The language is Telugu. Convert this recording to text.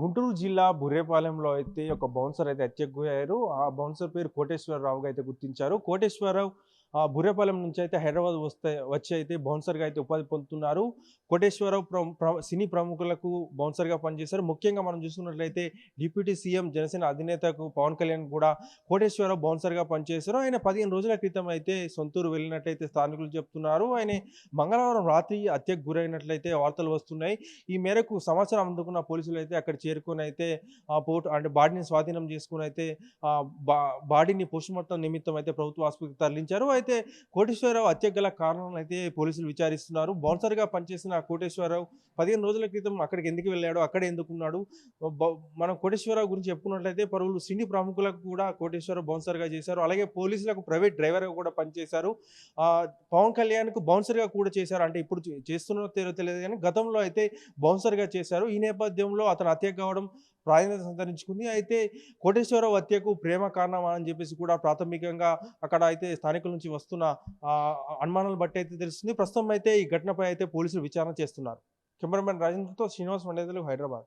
గుంటూరు జిల్లా బుర్రేపాలెంలో అయితే ఒక బౌన్సర్ అయితే హత్యకు గురయ్యారు. ఆ బౌన్సర్ పేరు కోటేశ్వరరావుగా అయితే గుర్తించారు. కోటేశ్వరరావు బుర్రేపాలెం నుంచి అయితే హైదరాబాద్ వస్తే వచ్చి అయితే బౌన్సర్గా అయితే ఉపాధి పొందుతున్నారు. కోటేశ్వరరావు ప్ర సినీ ప్రముఖులకు బౌన్సర్గా పనిచేశారు. ముఖ్యంగా మనం చూసుకున్నట్లయితే డిప్యూటీ సీఎం జనసేన అధినేతకు పవన్ కళ్యాణ్ కూడా కోటేశ్వరరావు బౌన్సర్గా పనిచేశారు. ఆయన పదిహేను రోజుల క్రితం అయితే సొంతూరు వెళ్ళినట్లయితే స్థానికులు చెప్తున్నారు. ఆయన మంగళవారం రాత్రి హత్యకు గురైనట్లయితే వార్తలు వస్తున్నాయి. ఈ మేరకు సమాచారం అందుకున్న పోలీసులు అయితే అక్కడ చేరుకొని అయితే ఆ పోటు అంటే బాడీని స్వాధీనం చేసుకుని అయితే బా బాడీని పోస్టుమార్టం నిమిత్తం అయితే ప్రభుత్వ ఆసుపత్రికి తరలించారు. అయితే కోటేశ్వరరావు హత్య గల కారణం అయితే పోలీసులు విచారిస్తున్నారు. బౌన్సర్గా పనిచేసిన కోటేశ్వరరావు పదిహేను రోజుల క్రితం అక్కడికి ఎందుకు వెళ్ళాడు? అక్కడ ఎందుకున్నాడు మనం కోటేశ్వరరావు గురించి చెప్పుకున్నట్లయితే పరువులు సినీ ప్రముఖులకు కూడా కోటేశ్వరరావు బౌన్సర్గా చేశారు. అలాగే పోలీసులకు ప్రైవేట్ డ్రైవర్గా కూడా పనిచేశారు. ఆ, పవన్ కళ్యాణ్కు బౌన్సర్గా కూడా చేశారు. అంటే ఇప్పుడు చేస్తున్నారో తెలియదు కానీ గతంలో అయితే బౌన్సర్గా చేశారు. ఈ నేపథ్యంలో అతను హత్య కావడం ప్రాధాన్యత సంతరించుకుంది. అయితే కోటేశ్వరరావు హత్యకు ప్రేమ కారణమా అని చెప్పేసి కూడా ప్రాథమికంగా అక్కడ అయితే స్థానికుల నుంచి వస్తున్న ఆ, అనుమానాలు బట్టి అయితే తెలుస్తుంది. ప్రస్తుతం అయితే ఈ ఘటనపై అయితే పోలీసులు విచారణ చేస్తున్నారు. కెమెరామెన్ రాజేంద్రతో శ్రీనివాస్ మండేదలు హైదరాబాద్.